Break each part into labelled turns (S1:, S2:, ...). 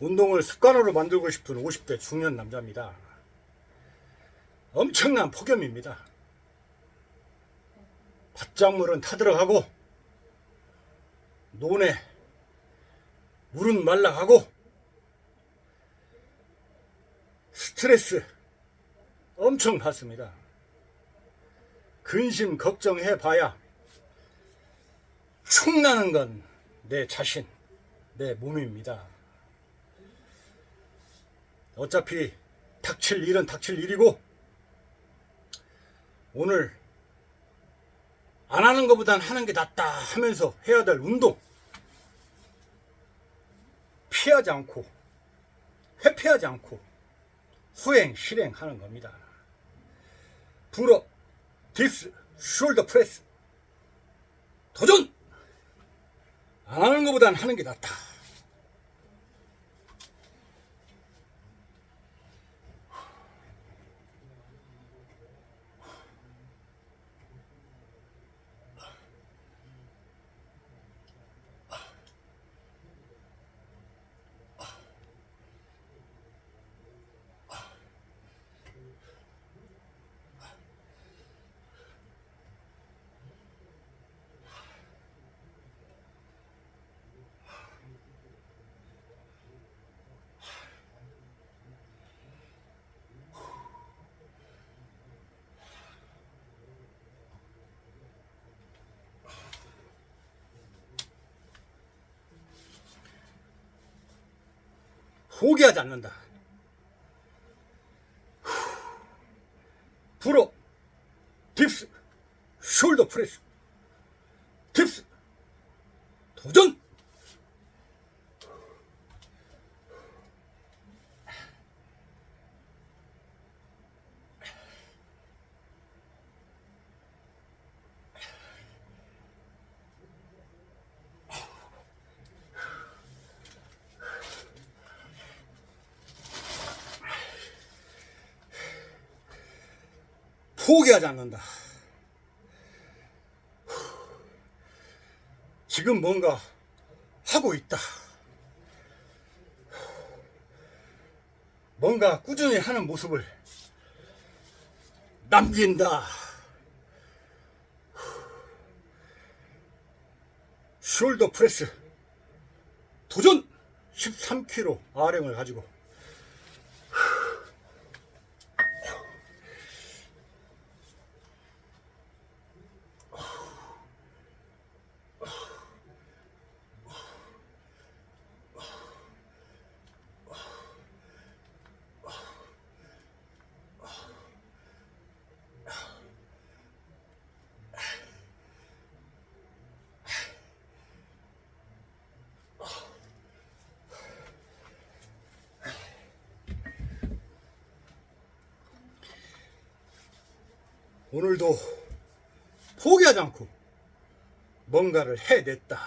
S1: 운동을 습관으로 만들고 싶은 50대 중년 남자입니다. 엄청난 폭염입니다. 바짝물은 타들어가고 논에 물은 말라가고 스트레스 엄청 받습니다. 근심 걱정해 봐야 충나는 건 내 자신, 내 몸입니다. 어차피 닥칠 일은 닥칠 일이고 오늘 안 하는 것보단 하는 게 낫다 하면서 해야 될 운동 피하지 않고 회피하지 않고 수행 실행하는 겁니다. 불어 딥스 숄더 프레스 도전 안 하는 것보단 하는 게 낫다. 포기하지 않는다. 불어. 딥스. 숄더 프레스. 딥스. 도전 포기하지 않는다. 지금 뭔가 하고 있다. 뭔가 꾸준히 하는 모습을 남긴다. 숄더 프레스 도전 13kg 아령을 가지고 오늘도 포기하지 않고 뭔가를 해냈다.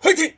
S1: 화이팅!